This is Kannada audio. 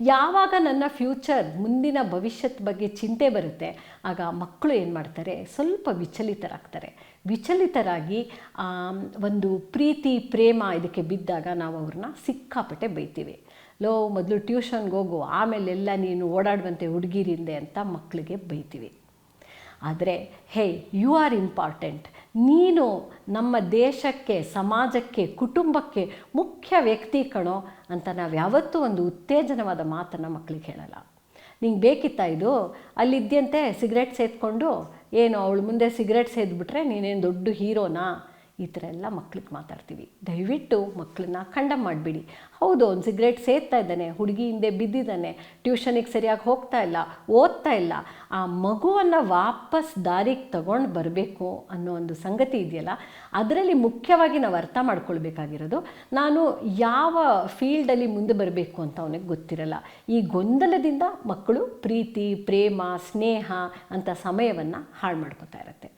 ಯಾವಾಗ ನನ್ನ ಫ್ಯೂಚರ್ ಮುಂದಿನ ಭವಿಷ್ಯದ ಬಗ್ಗೆ ಚಿಂತೆ ಬರುತ್ತೆ, ಆಗ ಮಕ್ಕಳು ಏನು ಮಾಡ್ತಾರೆ? ಸ್ವಲ್ಪ ವಿಚಲಿತರಾಗ್ತಾರೆ. ವಿಚಲಿತರಾಗಿ ಒಂದು ಪ್ರೀತಿ, ಪ್ರೇಮ ಇದಕ್ಕೆ ಬಿದ್ದಾಗ ನಾವು ಅವ್ರನ್ನ ಸಿಕ್ಕಾಪಟ್ಟೆ ಬೈತೀವಿ. ಲೋ, ಮೊದಲು ಟ್ಯೂಷನ್ಗೆ ಹೋಗು, ಆಮೇಲೆಲ್ಲ ನೀನು ಓಡಾಡುವಂತೆ ಹುಡುಗಿರಿಂದೆ ಅಂತ ಮಕ್ಕಳಿಗೆ ಬೈತೀವಿ. ಆದರೆ, ಹೇ ಯು ಆರ್ ಇಂಪಾರ್ಟೆಂಟ್ ನೀನು ನಮ್ಮ ದೇಶಕ್ಕೆ, ಸಮಾಜಕ್ಕೆ, ಕುಟುಂಬಕ್ಕೆ ಮುಖ್ಯ ವ್ಯಕ್ತಿ ಕಣೋ ಅಂತ ನಾವು ಯಾವತ್ತೂ ಒಂದು ಉತ್ತೇಜನವಾದ ಮಾತನ್ನು ಮಕ್ಕಳಿಗೆ ಹೇಳಲ್ಲ. ನಿಂಗೆ ಬೇಕಿತ್ತಾ ಇದು? ಅಲ್ಲಿದ್ದಂತೆ ಸಿಗರೆಟ್ ಸೇದ್ಕೊಂಡು, ಏನು, ಅವಳು ಮುಂದೆ ಸಿಗರೆಟ್ ಸೇದ್ಬಿಟ್ರೆ ನೀನೇನು ದೊಡ್ಡ ಹೀರೋನಾ? ಈ ಥರ ಎಲ್ಲ ಮಕ್ಳಿಗೆ ಮಾತಾಡ್ತೀವಿ. ದಯವಿಟ್ಟು ಮಕ್ಕಳನ್ನ ಖಂಡ ಮಾಡಿಬಿಡಿ. ಹೌದು, ಅವ್ನು ಸಿಗರೇಟ್ ಸೇರ್ತಾ ಇದ್ದಾನೆ, ಹುಡುಗಿ ಹಿಂದೆ ಬಿದ್ದಿದ್ದಾನೆ, ಟ್ಯೂಷನಿಗೆ ಸರಿಯಾಗಿ ಹೋಗ್ತಾ ಇಲ್ಲ, ಓದ್ತಾ ಇಲ್ಲ. ಆ ಮಗುವನ್ನು ವಾಪಸ್ ದಾರಿಗೆ ತಗೊಂಡು ಬರಬೇಕು ಅನ್ನೋ ಒಂದು ಸಂಗತಿ ಇದೆಯಲ್ಲ, ಅದರಲ್ಲಿ ಮುಖ್ಯವಾಗಿ ನಾವು ಅರ್ಥ ಮಾಡ್ಕೊಳ್ಬೇಕಾಗಿರೋದು, ನಾನು ಯಾವ ಫೀಲ್ಡಲ್ಲಿ ಮುಂದೆ ಬರಬೇಕು ಅಂತ ಅವನಿಗೆ ಗೊತ್ತಿರಲ್ಲ. ಈ ಗೊಂದಲದಿಂದ ಮಕ್ಕಳು ಪ್ರೀತಿ, ಪ್ರೇಮ, ಸ್ನೇಹ ಅಂತ ಸಮಯವನ್ನು ಹಾಳು ಮಾಡ್ಕೋತಾ ಇರುತ್ತೆ.